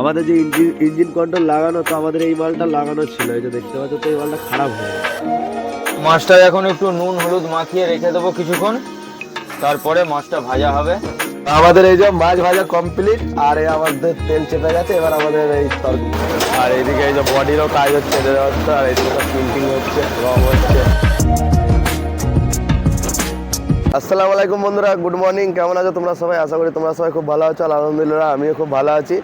আমাদের যে engine engine control লাগানো তো আমাদের এই মালটা লাগানো ছিল। এই যে দেখতে পাচ্ছ তো এই মালটা খারাপ হয়ে মাছটা এখন একটু নুন হলুদ মাখিয়ে রেখে দেবো কিছুক্ষণ। তারপরে মাছটা ভাজা হবে। আমাদের এই যে মাছ ভাজা কমপ্লিট আর এই আমাদের তেল চেপে গেছে এবার আমাদের এই তরকারি আর এইদিকে এই যে বডিরও কাজ হচ্ছে আর এইদিকে প্রিন্টিং হচ্ছে রং হচ্ছে। আসসালামু আলাইকুম বন্ধুরা গুড মর্নিং কেমন আছো তোমরা সবাই? আশা করি তোমরা সবাই খুব ভালো আছো আলহামদুলিল্লাহ আমিও খুব ভালো আছি।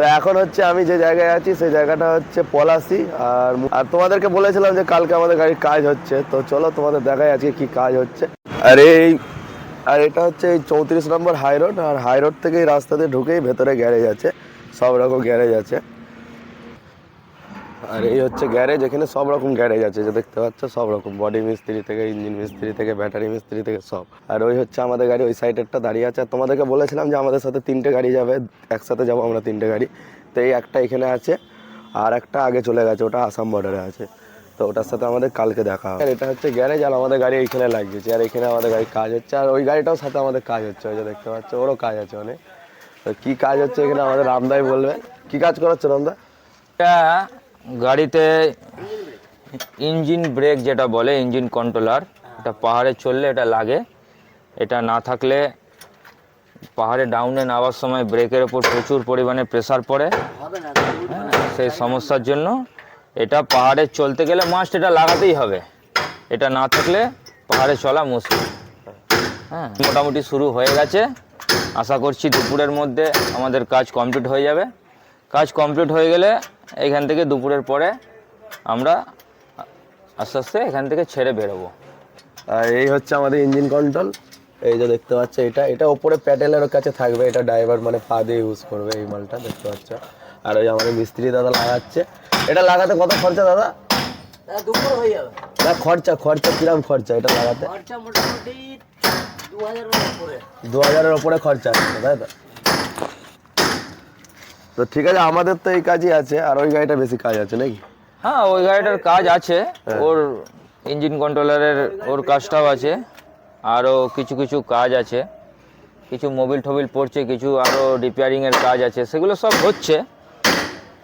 তো এখন হচ্ছে আমি যে জায়গায় আছি, সেই জায়গাটা হচ্ছে পলাশি। আর আর তোমাদেরকে বলেছিলাম যে কালকে আমাদের গাড়ির কাজ হচ্ছে। তো চলো তোমাদের দেখাই আজকে কি কাজ হচ্ছে। আর এই আর এটা হচ্ছে এই চৌত্রিশ নম্বর হাই রোড আর হাই রোড থেকে এই রাস্তা দিয়ে ঢুকেই ভেতরে গ্যারেজ আছে। সব রকম গ্যারেজ আছে। আর এই হচ্ছে গ্যারেজ, এখানে সব রকম গ্যারেজ আছে যে দেখতে পাচ্ছ, সব রকম। বডি মিস্ত্রি থেকে ইঞ্জিন মিস্ত্রি থেকে ব্যাটারি মিস্ত্রি থেকে সব। আর ওই হচ্ছে আমাদের গাড়ি, ওই সাইডেরটা দাঁড়িয়ে আছে। আর তোমাদেরকে বলেছিলাম যে আমাদের সাথে তিনটে গাড়ি যাবে, একসাথে যাব আমরা তিনটে গাড়ি। তো এই একটা এখানে আছে, আর একটা আগে চলে গেছে, ওটা আসাম বর্ডারে আছে। তো ওটার সাথে আমাদের কালকে দেখা হবে। এটা হচ্ছে গ্যারেজ, আর আমাদের গাড়ি এইখানে লাগিয়েছে, আর এখানে আমাদের গাড়ি কাজ হচ্ছে। আর ওই গাড়িটাও সাথে আমাদের কাজ হচ্ছে, ওই যে দেখতে পাচ্ছ, ওরও কাজ আছে অনেক। তো কী কাজ হচ্ছে এখানে আমাদের রামদাই বলবে। কি কাজ করাচ্ছে রামদা? গাড়িতে ইঞ্জিন ব্রেক যেটা বলে, ইঞ্জিন কন্ট্রোলার, এটা পাহাড়ে চললে এটা লাগে। এটা না থাকলে পাহাড়ে ডাউনে নামার সময় ব্রেকের ওপর প্রচুর পরিমাণে প্রেসার পড়ে। সেই সমস্যার জন্য এটা পাহাড়ে চলতে গেলে মাস্ট এটা লাগাতেই হবে। এটা না থাকলে পাহাড়ে চলা মুশকিল। হ্যাঁ মোটামুটি শুরু হয়ে গেছে। আশা করছি দুপুরের মধ্যে আমাদের কাজ কমপ্লিট হয়ে যাবে। কাজ কমপ্লিট হয়ে গেলে এখান থেকে দুপুরের পরে আমরা আস্তে আস্তে এখান থেকে ছেড়ে বেরোবো। আর এই হচ্ছে আমাদের ইঞ্জিন কন্ট্রোল। এই যে দেখতে পাচ্ছ এটা এটা ওপরে প্যাডেলের কাছে থাকবে এটা ড্রাইভার মানে পা দিয়ে ইউজ করবে এই মালটা দেখতে পাচ্ছ। আর ওই আমাদের মিস্ত্রি দাদা লাগাচ্ছে। এটা লাগাতে কত খরচা দাদা? দুপুর হয়ে যাবে। না খরচা খরচা কিরম খরচা এটা লাগাতে? খরচা মোটামুটি দু হাজারের উপরে। দু হাজারের ওপরে খরচা আছে তাই তো? তো ঠিক আছে আমাদের তো এই কাজই আছে আর ওই গাড়িটা বেশি কাজ আছে নাকি? হ্যাঁ ওই গাড়িটার কাজ আছে ওর ইঞ্জিন কন্ট্রোলারের ওর কাজটাও আছে আরও কিছু কিছু কাজ আছে কিছু মোবিল টোবিল পড়ছে কিছু আরও রিপেয়ারিংয়ের কাজ আছে সেগুলো সব হচ্ছে।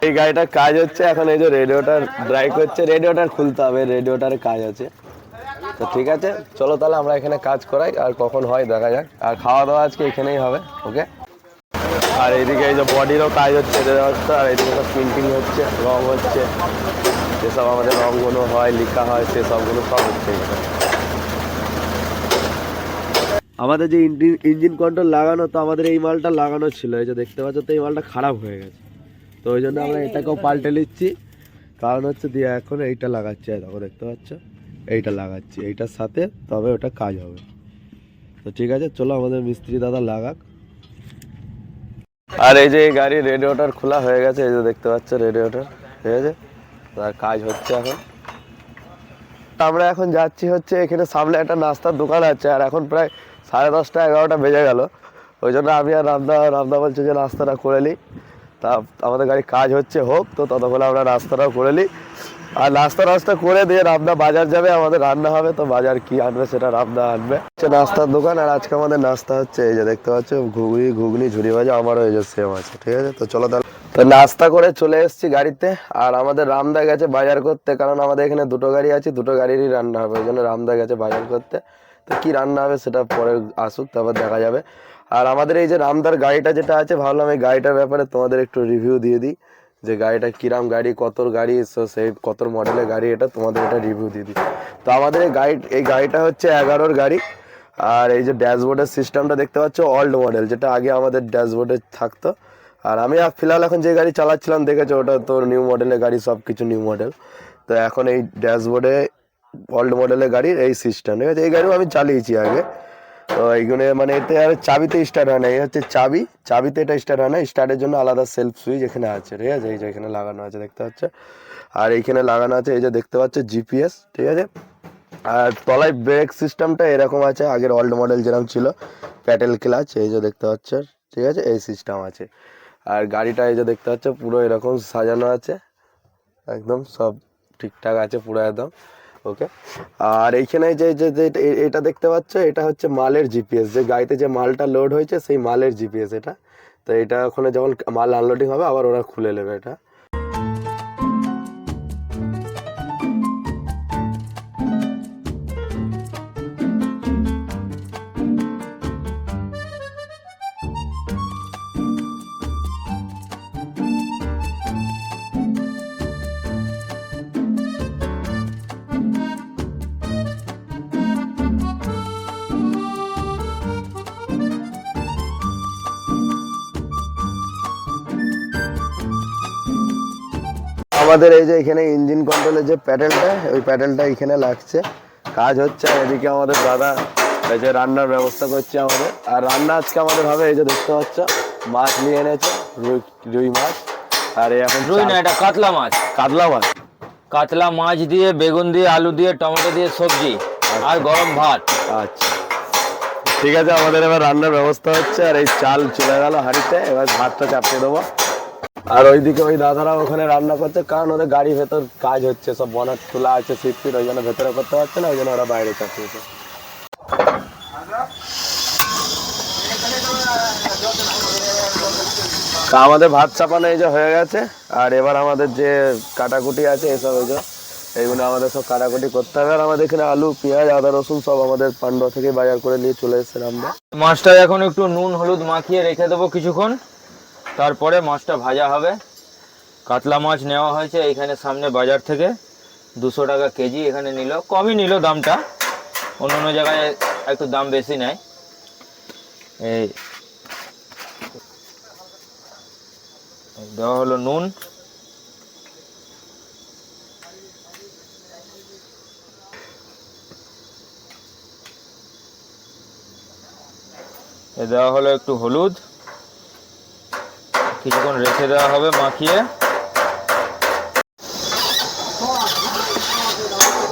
এই গাড়িটার কাজ হচ্ছে এখন এই যে রেডিওটার ড্রাইভ হচ্ছে রেডিওটার খুলতে হবে রেডিওটার কাজ আছে। তো ঠিক আছে চলো তাহলে আমরা এখানে কাজ করাই আর কখন হয় দেখা যাক। আর খাওয়া দাওয়া আজকে এখানেই হবে ওকে আর এইদিকে এই যে বডিরও কাজ হচ্ছে আর এইদিকে সব প্রিন্টিং হচ্ছে, রং হচ্ছে। যেসব আমাদের রঙগুলো হয়, লেখা হয়, সেসবগুলো সব হচ্ছে আমাদের যে ইঞ্জিন ইঞ্জিন কন্ট্রোল লাগানো, তো আমাদের এই মালটা লাগানো ছিল। এই যে দেখতে পাচ্ছ তো, এই মালটা খারাপ হয়ে গেছে। তো ওই জন্য আমরা এটাকেও পাল্টে নিচ্ছি। কারণ হচ্ছে দিয়ে এখন এইটা লাগাচ্ছি দেখো, দেখতে পাচ্ছ? এইটা লাগাচ্ছি, এইটার সাথে তবে ওটা কাজ হবে। তো ঠিক আছে, চলো আমাদের মিস্ত্রি দাদা লাগাক। আর এই যে এই গাড়ির রেডিওটার খোলা হয়ে গেছে, এই যে দেখতে পাচ্ছ রেডিওটার ঠিক আছে? আর কাজ হচ্ছে এখন। আমরা এখন যাচ্ছি হচ্ছে, এখানে সামনে একটা নাস্তার দোকান আছে, আর এখন প্রায় সাড়ে দশটা এগারোটা বেজে গেল। ওই জন্য আমি আর রামদা রামদা বলছে যে নাস্তাটা করে নিই। তা আমাদের গাড়ি কাজ হচ্ছে, হোক, তো ততক্ষণে আমরা নাস্তাটাও করে নিই। আর নাস্তা নাস্তা করে দিয়ে রামদা বাজার যাবে, আমাদের রান্না হবে, তো বাজার কি আনবে সেটা রামদা আনবে। হচ্ছে নাস্তার দোকান, আর আজকে আমাদের নাস্তা হচ্ছে এই যে দেখতে পাচ্ছ, ঘুগনি ঘুগনি ঝুড়ি ভাজা, আমারও এই যে সেম আছে, ঠিক আছে? তো চলো তাহলে। তো নাস্তা করে চলে এসেছি গাড়িতে, আর আমাদের রামদা গেছে বাজার করতে, কারণ আমাদের এখানে দুটো গাড়ি আছে, দুটো গাড়িরই রান্না হবে ওই জন্য রামদা গেছে বাজার করতে। তো কি রান্না হবে সেটা পরে আসুক, তারপর দেখা যাবে। আর আমাদের এই যে রামদার গাড়িটা যেটা আছে, ভাবলাম এই গাড়িটার ব্যাপারে তোমাদের একটু রিভিউ দিয়ে দিই। যে গাড়িটা কিরাম গাড়ি কত গাড়ি so সেই কত মডেলের গাড়ি এটা তোমাদের এটা রিভিউ দিয়ে দিই তো আমাদের এই গাড়ি, এই গাড়িটা হচ্ছে এগারোর গাড়ি। আর এই যে ড্যাশবোর্ডের সিস্টেমটা দেখতে পাচ্ছ ওল্ড মডেল যেটা আগে আমাদের ড্যাশবোর্ডে থাকতো। আর আমি ফিলহাল এখন যে গাড়ি চালাচ্ছিলাম, দেখেছ ওটা তোর নিউ মডেলের গাড়ি সব কিছু নিউ মডেল তো এখন এই ড্যাশবোর্ডে ওল্ড মডেলের গাড়ির এই সিস্টেম ঠিক আছে? এই গাড়িও আমি চালিয়েছি আগে। তো এইগুলো মানে এতে আর চাবিতে স্টার্ট হয় না। এই হচ্ছে চাবি। চাবিতে এটা স্টার্ট হয় না। স্টার্টের জন্য আলাদা সেলফ সুইচ এখানে আছে, ঠিক আছে? এই যে এখানে লাগানো আছে, দেখতে পাচ্ছ? আর এইখানে লাগানো আছে, এই যে দেখতে পাচ্ছ জিপিএস ঠিক আছে? আর তলায় ব্রেক সিস্টেমটা এরকম আছে। আগের ওল্ড মডেল যেরকম ছিল প্যাটেল ক্লাচ এই যে দেখতে পাচ্ছ, ঠিক আছে? এই সিস্টেম আছে। আর গাড়িটা এই যে দেখতে পাচ্ছ, পুরো এরকম সাজানো আছে। একদম সব ঠিকঠাক আছে, পুরো একদম। ওকে? আর এইখানে যে যে এটা দেখতে পাচ্ছ, এটা হচ্ছে মালের জিপিএস যে গাড়িতে যে মালটা লোড হয়েছে, সেই মালের জিপিএস এটা। তো এটা ওখানে যখন মাল আনলোডিং হবে, আবার ওরা খুলে নেবে এটা। আমাদের এই যে এখানে ইঞ্জিন কন্ট্রোলের যে প্যাডেলটা ওই প্যাডেলটা এখানে লাগছে। কাজ হচ্ছে আর এদিকে আমাদের দাদা এই যে রান্নার ব্যবস্থা করছে আমাদের। আর রান্না আজকে আমাদের হবে এই যে দেখতে পাচ্ছ মাছ নিয়ে এনেছে রুই রুই মাছ। আর এখন রুই না এটা কাতলা মাছ। কাতলা মাছ। কাতলা মাছ দিয়ে বেগুন দিয়ে আলু দিয়ে টমেটো দিয়ে সবজি। আর গরম ভাত। আচ্ছা। ঠিক আছে আমাদের এবার রান্নার ব্যবস্থা হচ্ছে। আর এই চাল চলে গেল হাঁড়িতে। এবার ভাতটা চাপিয়ে দেবো। আর ওইদিকে ওই দাদারা ওখানে রান্না করছে, কারণ ওদের গাড়ি ভেতর কাজ হচ্ছে, সব বনাট খোলা আছে সিট ফিট ওই জন্য ভেতরে করতে পারছে না, ওই জন্য ওরা বাইরে চাপিয়েছে। আমাদের ভাত চাপানো এই যে হয়ে গেছে, আর এবার আমাদের যে কাটাকুটি আছে, এসব এই যে, এইগুলো আমাদের সব কাটাকুটি করতে হবে। আর আমাদের এখানে আলু, পেঁয়াজ, আদা, রসুন সব আমাদের পান্ডা থেকে বাজার করে নিয়ে চলে এসেছে আমরা। মাছটা এখন একটু নুন, হলুদ মাখিয়ে রেখে দেবো কিছুক্ষণ। তারপরে মাছটা ভাজা হবে। কাতলা মাছ নেওয়া হয়েছে এখানে সামনে বাজার থেকে। দুশো টাকা কেজি এখানে নিল। কমই নিল দামটা। অন্য অন্য জায়গায় একটু দাম বেশি নেয়। এই দেওয়া হলো নুন। দেওয়া হলো একটু হলুদ। কিছুক্ষণ রেখে দেওয়া হবে, মাখিয়ে।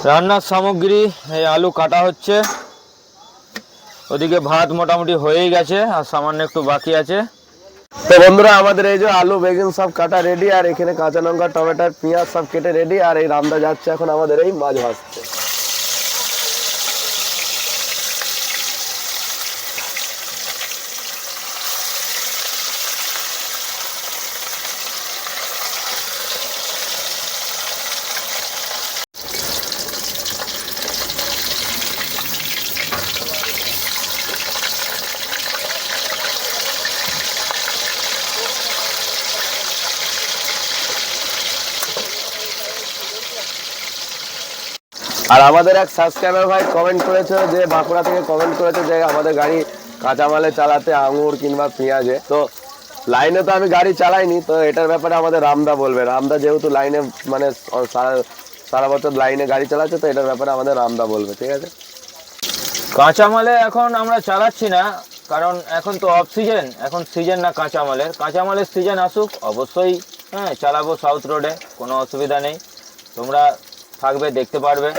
রান্নার সামগ্রী, এই আলু কাটা হচ্ছে। ওদিকে ভাত মোটামুটি হয়েই গেছে, আর সামান্য একটু বাকি আছে। তো বন্ধুরা, আমাদের এই যে আলু, বেগুন সব কাটা রেডি আর এখানে কাঁচা লঙ্কা, টমেটো পেঁয়াজ সব কেটে রেডি আর এই রান্না যাচ্ছে এখন আমাদের এই মাছ ভাজতে। আর আমাদের এক সাবস্ক্রাইবার ভাই কমেন্ট করেছে যে, বাঁকুড়া থেকে কমেন্ট করেছে যে, আমাদের গাড়ি কাঁচামালে চালাতে আঙুর কিংবা পেঁয়াজে। তো লাইনে তো আমি গাড়ি চালাইনি, তো এটার ব্যাপারে আমাদের রামদা বলবে। রামদা যেহেতু লাইনে মানে সারা বছর লাইনে গাড়ি চালাচ্ছে, তো এটার ব্যাপারে আমাদের রামদা বলবে, ঠিক আছে? কাঁচামালে এখন আমরা চালাচ্ছি না, কারণ এখন তো অফ সিজন এখন সিজন না কাঁচামালের। কাঁচামালের সিজন আসুক, অবশ্যই হ্যাঁ চালাবো সাউথ রোডে কোনো অসুবিধা নেই। তোমরা থাকবে, দেখতে পারবে।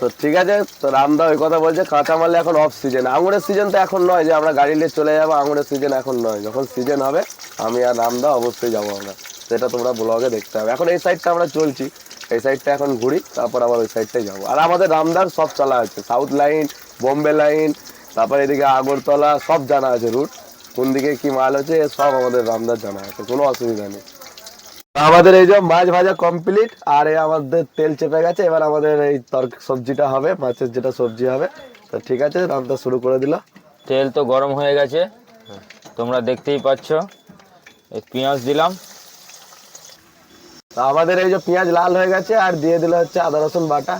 তো ঠিক আছে, তো রামদা ওই কথা বলছে, কাঁচামালে এখন অফ সিজন আঙুরের সিজন তো এখন নয় যে আমরা গাড়ি নিয়ে চলে যাব, আঙুরের সিজন এখন নয়। যখন সিজন হবে, আমি আর রামদা অবশ্যই যাব আমরা। সেটা তোমরা ব্লগে দেখতে হবে। এখন এই সাইডটা আমরা চলছি। এই সাইডটা এখন ঘুরি, তারপর আবার ওই সাইডটাই যাব। আর আমাদের রামদার সব চলা আছে। সাউথ লাইন বোম্বে লাইন তারপর এদিকে আগরতলা, সব জানা আছে রুট কোন দিকে কি মাল হচ্ছে সব আমাদের রামদার জানা আছে। কোনো অসুবিধা নেই। আমাদের এই যে মাছ ভাজা কমপ্লিট আর এই আমাদের তেল চেপে গেছে এবার আমাদের এই তরক সবজিটা হবে মাছের যেটা সবজি হবে। তো ঠিক আছে রান্না শুরু করে দিল তেল তো গরম হয়ে গেছে। তোমরা দেখতেই পাচ্ছ এই পেঁয়াজ দিলাম। তো আমাদের এই যে পেঁয়াজ লাল হয়ে গেছে আর দিয়ে দিল হচ্ছে আদা রসুন বাটা।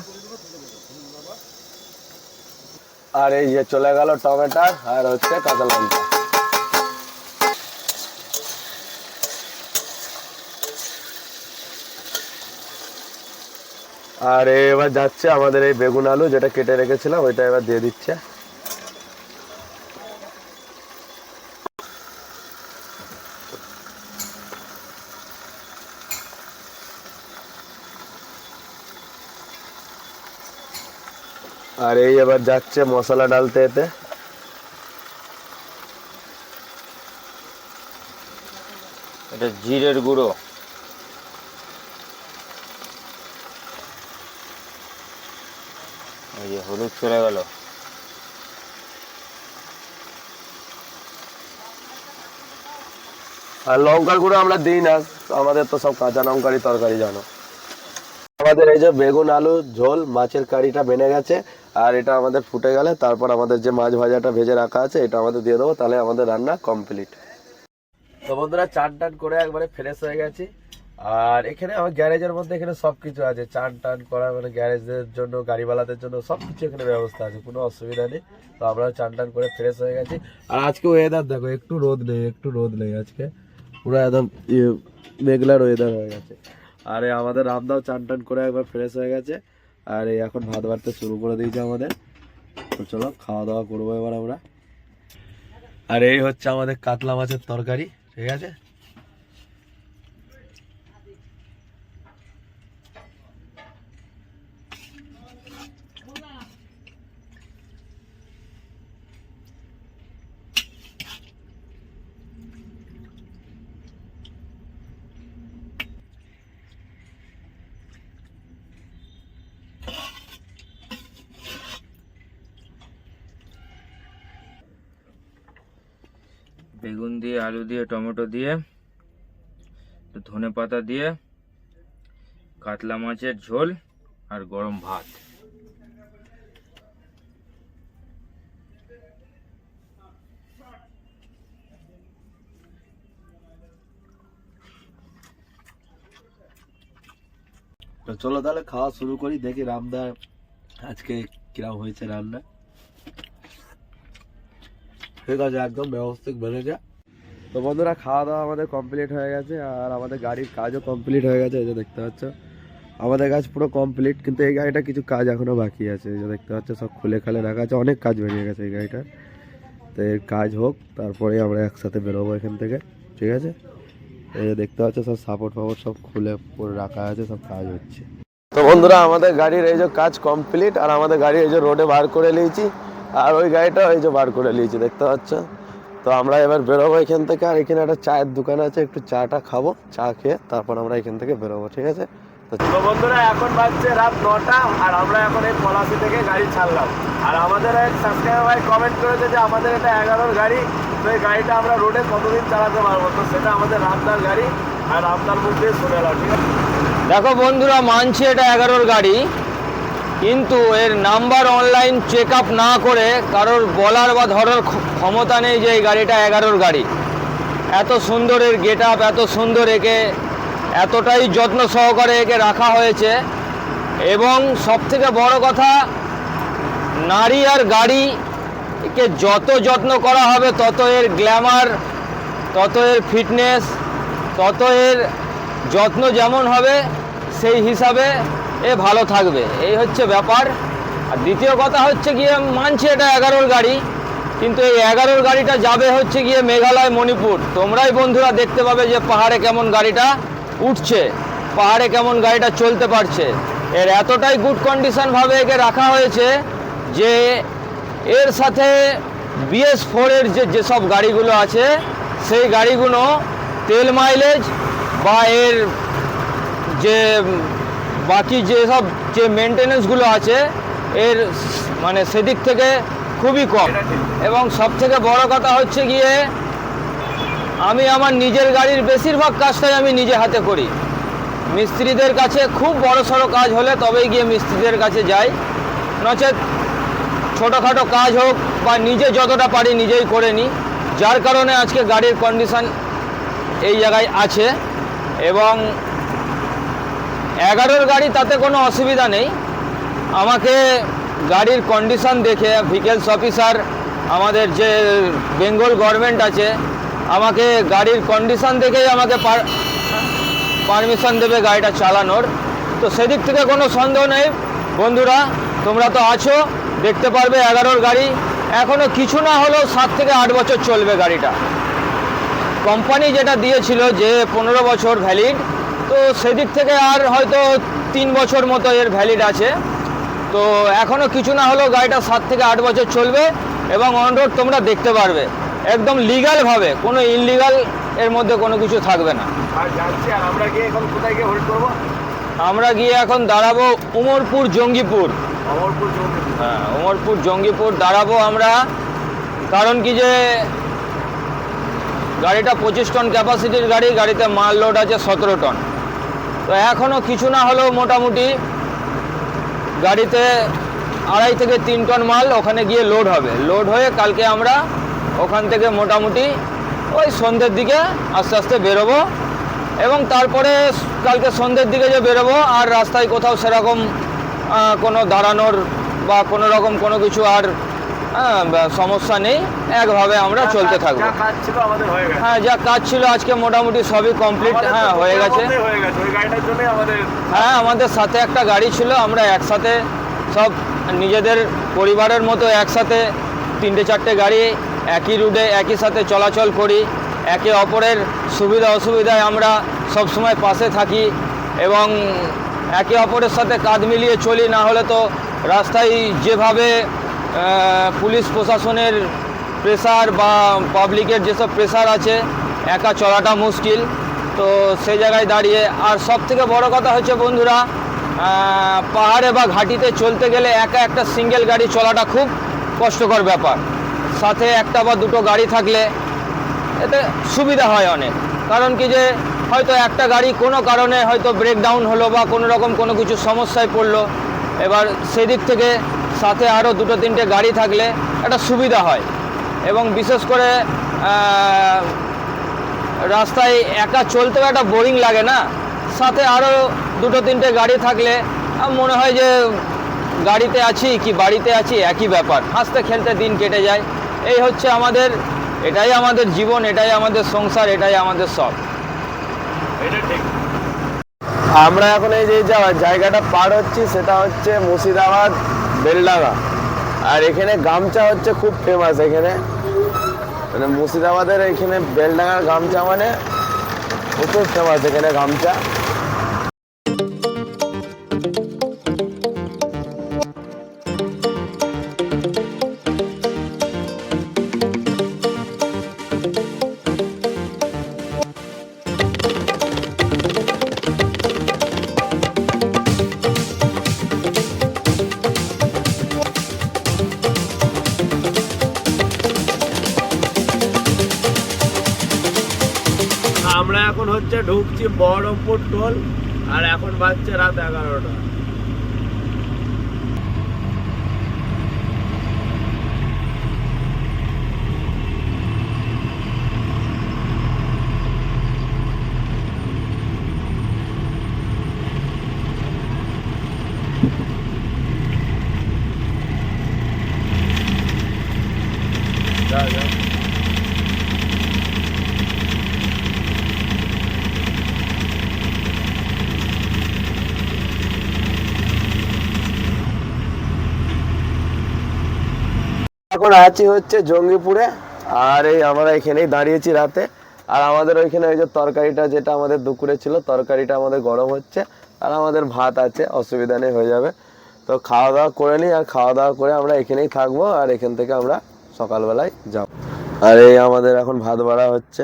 আর এই যে চলে গেল টমেটো আর হচ্ছে কাঁচা লঙ্কা। আর এবার যাচ্ছে আমাদের এই বেগুন আলু যেটা কেটে রেখেছিলাম, ওইটা এবার দিয়ে দিচ্ছে। আর এই এবার যাচ্ছে মশলা ডালতে এতে। এটা জিরের গুঁড়ো এই যে হলুদ চলে গেল। আর লঙ্কার গুঁড়ো আমরা দিই না, আমাদের তো সব কাঁচা লঙ্কারই তরকারি, জানো। আমাদের এই যে বেগুন, আলু, ঝোল, মাছের কারিটা বেনে গেছে, আর এটা আমাদের ফুটে গেলে, তারপর আমাদের যে মাছ ভাজাটা ভেজে রাখা আছে, এটা আমাদের দিয়ে দেবো, তাহলে আমাদের রান্না কমপ্লিট তো বন্ধুরা চান টান করে একবারে ফ্রেশ হয়ে গেছি। আর এখানে আমার গ্যারেজের মধ্যে এখানে সবকিছু আছে। চান টান করা মানে গ্যারেজের জন্য, গাড়িওয়ালাদের জন্য সবকিছু এখানে ব্যবস্থা আছে, কোনো অসুবিধা নেই। তো আমরা চান টান করে ফ্রেশ হয়ে গেছি। আর আজকে ওয়েদার দেখো, একটু রোদ নেই, একটু রোদ নেই আজকে। পুরো একদম ইয়ে মেঘলার ওয়েদার হয়ে গেছে। আর আমাদের রামদাও চান টান করে একবার ফ্রেশ হয়ে গেছে। আর এখন ভাত বাড়তে শুরু করে দিয়েছে আমাদের। তো চলো খাওয়া দাওয়া করব এবার আমরা। আর এই হচ্ছে আমাদের কাতলা মাছের তরকারি, ঠিক আছে? বেগুন দিয়ে, আলু দিয়ে, টমেটো দিয়ে ধনে পাতা দিয়ে, কাতলা মাছের ঝোল আর গরম ভাত। তো চলো তাহলে খাওয়া শুরু করি, দেখি রামদা আজকে কিরম হয়েছে রান্না। ঠিক আছে একদম ব্যবস্থিত বেড়েছে তো বন্ধুরা খাওয়া দাওয়া আমাদের কমপ্লিট হয়ে গেছে আর আমাদের গাড়ির কাজও কমপ্লিট হয়ে গেছে, এই যে দেখতে পাচ্ছ। আমাদের কাজ পুরো কমপ্লিট কিন্তু এই গাড়িটা কিছু কাজ এখনও বাকি আছে, এই যে দেখতে পাচ্ছ, সব খুলে খালে রাখা আছে, অনেক কাজ বেরিয়ে গেছে এই গাড়িটার তো এর কাজ হোক তারপরে আমরা একসাথে বেরোবো এখান থেকে, ঠিক আছে? এই যে দেখতে পাচ্ছ, সব সাপোর্ট ফাপোর্ট সব খুলে রাখা আছে, সব কাজ হচ্ছে। তো বন্ধুরা, আমাদের গাড়ির এই যে কাজ কমপ্লিট আর আমাদের গাড়ি এই যে রোডে বার করে নিয়েছি। আর ওই গাড়িটা এই যে বার করে নিয়েছি, দেখতে পাচ্ছ? তো আমরা এবার বেরোবো এখান থেকে, আর এখানে একটা চায়ের দোকান আছে, একটু চাটা খাব, চা খেয়ে তারপর আমরা এখান থেকে বেরোবো, ঠিক আছে? তো বন্ধুরা, এখন বাজছে রাত নটা, আর আমরা এখন এই পলাশি থেকে গাড়ি ছাড়লাম। আর আমাদের এক সাবস্ক্রাইবার ভাই কমেন্ট করেছে যে আমাদের এটা এগারোর গাড়ি, তো এই গাড়িটা আমরা রোডে কতদিন চালাতে পারব? তো সেটা আমাদের রামদার গাড়ি, আর রামদার মধ্যে শুনে এলাম ঠিক আছে? দেখো বন্ধুরা, মানছি এটা এগারোর গাড়ি। কিন্তু এর নাম্বার অনলাইন চেক আপ না করে কারোর বলার বা ধরার ক্ষমতা নেই যে এই গাড়িটা এগারোর গাড়ি। এত সুন্দর এর গেট আপ এত সুন্দর একে, এতটাই যত্ন সহকারে একে রাখা হয়েছে। এবং সবথেকে বড় কথা, নারী আর গাড়ি একে যত যত্ন করা হবে, তত এর গ্ল্যামার, তত এর ফিটনেস, তত এর যত্ন যেমন হবে, সেই হিসাবে এ ভালো থাকবে। এই হচ্ছে ব্যাপার। আর দ্বিতীয় কথা হচ্ছে গিয়ে মানছি এটা এগারোর গাড়ি, কিন্তু এই এগারোর গাড়িটা যাবে হচ্ছে গিয়ে মেঘালয়, মণিপুর। তোমরাই বন্ধুরা দেখতে পাবে যে পাহাড়ে কেমন গাড়িটা উঠছে, পাহাড়ে কেমন গাড়িটা চলতে পারছে। এর এতটাই গুড কন্ডিশন ভাবে একে রাখা হয়েছে যে এর সাথে বিএস ফোরের যে যেসব গাড়িগুলো আছে, সেই গাড়িগুলো তেল মাইলেজ বা এর যে বাকি যেসব যে মেনটেনেন্সগুলো আছে, এর মানে সেদিক থেকে খুবই কম। এবং সব থেকে বড় কথা হচ্ছে গিয়ে, আমি আমার নিজের গাড়ির বেশিরভাগ কাজটাই আমি নিজে হাতে করি। মিস্ত্রিদের কাছে খুব বড় সড়ো কাজ হলে তবেই গিয়ে মিস্ত্রিদের কাছে যাই। নচেত ছোটোখাটো কাজ হোক বা নিজে যতটা পারি নিজেই করে নিই। যার কারণে আজকে গাড়ির কন্ডিশন এই জায়গায় আছে। এবং এগারোর গাড়ি তাতে কোনো অসুবিধা নেই। আমাকে গাড়ির কন্ডিশন দেখে, ভিকেলস অফিসার, আমাদের যে বেঙ্গল গভর্নমেন্ট আছে, আমাকে গাড়ির কন্ডিশন দেখেই আমাকে পারমিশন দেবে গাড়িটা চালানোর। তো সেদিক থেকে কোনো সন্দেহ নেই। বন্ধুরা, তোমরা তো আছো, দেখতে পারবে এগারোর গাড়ি। এখনও কিছু না হলেও সাত থেকে আট বছর চলবে গাড়িটা। কোম্পানি যেটা দিয়েছিল যে পনেরো বছর ভ্যালিড তো সেদিক থেকে আর হয়তো তিন বছর মতো এর ভ্যালিড আছে। তো এখনও কিছু না হলেও গাড়িটা সাত থেকে আট বছর চলবে এবং অন রোড তোমরা দেখতে পারবে। একদম লিগালভাবে কোনো ইনলিগাল এর মধ্যে কোনো কিছু থাকবে না। আমরা গিয়ে এখন কোথায় গিয়ে হোল্ড করব? আমরা গিয়ে এখন দাঁড়াবো উমরপুর জঙ্গিপুর। হ্যাঁ উমরপুর জঙ্গিপুর দাঁড়াবো আমরা। কারণ কি যে গাড়িটা পঁচিশ টন ক্যাপাসিটির গাড়ি গাড়িতে মাল লোড আছে সতেরো টন তো এখনও কিছু না হলেও মোটামুটি গাড়িতে আড়াই থেকে তিন টন মাল ওখানে গিয়ে লোড হবে। লোড হয়ে কালকে আমরা ওখান থেকে মোটামুটি ওই সন্ধ্যের দিকে আস্তে আস্তে বেরোবো এবং তারপরে কালকে সন্ধ্যের দিকে যে বেরোবো আর রাস্তায় কোথাও সেরকম কোনো দাঁড়ানোর বা কোনো রকম কোনো কিছু আর সমস্যা নেই। একভাবে আমরা চলতে থাকব। হয়ে হ্যাঁ যা কাজ ছিল আজকে মোটামুটি সবই কমপ্লিট হ্যাঁ হয়ে গেছে। হয়ে আমাদের হ্যাঁ সাথে একটা গাড়ি ছিল। আমরা একসাথে সব নিজেদের পরিবারের মতো একসাথে তিনটে চারটে গাড়ি একই রুটে একই সাথে চলাচল করি। একে অপরের সুবিধা অসুবিধায় আমরা সব সময় পাশে থাকি এবং একে অপরের সাথে কাঁধ মিলিয়ে চলি। না হলে তো রাস্তায় যেভাবে পুলিশ প্রশাসনের প্রেসার বা পাবলিকের যেসব প্রেসার আছে, একা চলাটা মুশকিল। তো সেই জায়গায় দাঁড়িয়ে, আর সব থেকে বড় কথা হচ্ছে বন্ধুরা পাহাড়ে বা ঘাটিতে চলতে গেলে একা একটা সিঙ্গেল গাড়ি চলাটা খুব কষ্টকর ব্যাপার। সাথে একটা বা দুটো গাড়ি থাকলে এতে সুবিধা হয় অনেক। কারণ কি যে, হয়তো একটা গাড়ি কোনো কারণে হয়তো ব্রেকডাউন হলো বা কোনো রকম কোনো কিছু সমস্যায় পড়ল। এবার সেদিক থেকে সাথে আরও দুটো তিনটে গাড়ি থাকলে একটা সুবিধা হয়। এবং বিশেষ করে রাস্তায় একা চলতেও একটা বোরিং লাগে না। সাথে আরও দুটো তিনটে গাড়ি থাকলে মনে হয় যে গাড়িতে আছি কি বাড়িতে আছি একই ব্যাপার। হাসতে খেলতে দিন কেটে যায়। এই হচ্ছে আমাদের এটাই আমাদের জীবন এটাই আমাদের সংসার এটাই আমাদের সব। ঠিক। আমরা এখন এই যে যা- জায়গাটা পার হচ্ছি সেটা হচ্ছে মুর্শিদাবাদ। বেলডাঙ্গা। আর এখানে গামছা হচ্ছে খুব ফেমাস এখানে। মানে মুর্শিদাবাদের এখানে বেলডাঙ্গার গামছা মানে প্রচুর ফেমাস এখানে গামছা। বহরমপুর টোল আর এখন বাজছে রাত এগারোটা যা যা এখন আছি হচ্ছে জঙ্গিপুরে, আর এই আমরা এখানেই দাঁড়িয়েছি রাতে। আর আমাদের ওইখানে ওই যে তরকারিটা যেটা আমাদের দুপুরে ছিল, তরকারিটা আমাদের গরম হচ্ছে, আর আমাদের ভাত আছে, অসুবিধা নেই, হয়ে যাবে। তো খাওয়া দাওয়া করে নিই, আর খাওয়া দাওয়া করে আমরা এখানেই থাকব, আর এখান থেকে আমরা সকালবেলায় যাব। আর এই আমাদের এখন ভাত বাড়া হচ্ছে।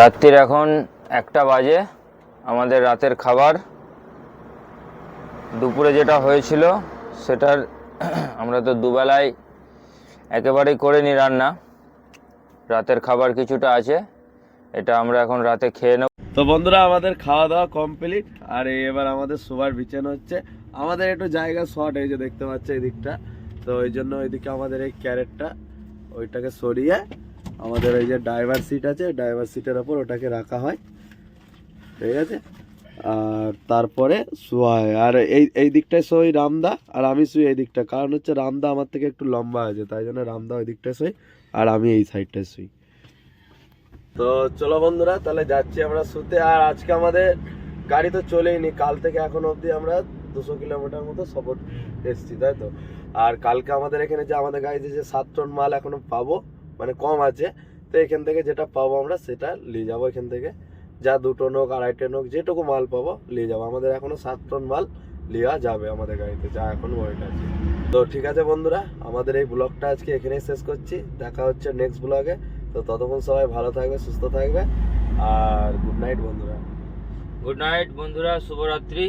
রাত্রির এখন একটা বাজে। আমাদের রাতের খাবার। দুপুরে যেটা হয়েছিল, সেটার আমরা তো দুবেলায় একেবারেই করে নি রান্না। রাতের খাবার কিছুটা আছে, এটা আমরা এখন রাতে খেয়ে নেব। তো বন্ধুরা, আমাদের খাওয়া দাওয়া কমপ্লিট আর এবার আমাদের শোবার বিছানো হচ্ছে। আমাদের একটু জায়গা শর্ট এই যে দেখতে পাচ্ছে এই দিকটা তো ওই জন্য ওইদিকে আমাদের এই ক্যারেটটা, ওইটাকে সরিয়ে আমাদের এই যে ড্রাইভার সিট আছে ড্রাইভার সিটের ওপর ওটাকে রাখা হয়। ঠিক আছে? আর তারপরে শোয়া হয় আর এই এই দিকটায় শোই রামদা আর আমি শুই এই দিকটা। কারণ হচ্ছে রামদা আমার থেকে একটু লম্বা আছে তাই জন্য রামদা ওই দিকটায় শুই আর আমি এই সাইডটায় শুই। তো চলো বন্ধুরা তাহলে যাচ্ছি আমরা শুতে। আর আজকে আমাদের গাড়ি তো চলেই নি কাল থেকে এখন অবধি আমরা দুশো কিলোমিটার মতো সফর এসছি তাই তো? আর কালকে আমাদের এখানে যে আমাদের গাড়িতে যে সাত টন মাল এখনও পাবো মানে কম আছে। তো এখান থেকে যেটা পাবো আমরা সেটা নিয়ে যাব এখান থেকে। যা দুটো নোক আড়াই টন হোক যেটুকু মাল পাবো নিয়ে যাব। আমাদের এখনও সাত টন মাল নেওয়া যাবে আমাদের গাড়িতে, যা এখন ওয়েট আছে। তো ঠিক আছে বন্ধুরা, আমাদের এই ব্লগটা আজকে এখানেই শেষ করছি। দেখা হচ্ছে নেক্সট ব্লগে তো ততক্ষণ সবাই ভালো থাকবে, সুস্থ থাকবে। আর গুড নাইট বন্ধুরা। গুড নাইট বন্ধুরা, শুভরাত্রি।